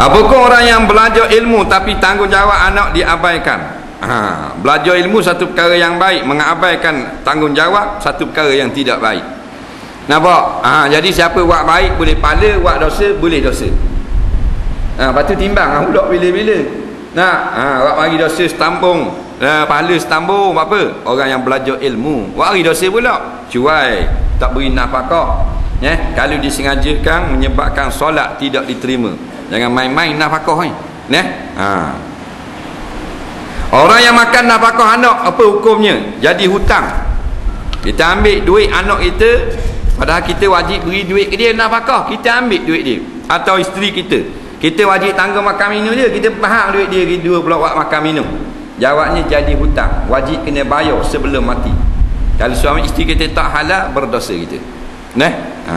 Apakah orang yang belajar ilmu tapi tanggungjawab anak diabaikan? Ha, belajar ilmu satu perkara yang baik, mengabaikan tanggungjawab satu perkara yang tidak baik. Nampak? Ha, jadi siapa buat baik boleh pahala, buat dosa boleh dosa. Ha, lepas tu timbang ha, pula bila-bila. Nah, ha, buat bagi dosa setambung, ha, pahala setambung apa? Orang yang belajar ilmu, buat bagi dosa pula. Cuai, tak beri nafkah. Ya, kalau disengajakan menyebabkan solat tidak diterima. Jangan main-main nafkah ni. Nah. Ha. Orang yang makan nafkah anak apa hukumnya? Jadi hutang. Kita ambil duit anak kita padahal kita wajib beri duit ke dia nafkah. Kita ambil duit dia atau isteri kita. Kita wajib tanggung makan minum dia, kita faham duit dia dua pula buat makan minum. Jawabnya jadi hutang. Wajib kena bayar sebelum mati. Kalau suami isteri kita tak halal berdosa kita. Nah. Ha.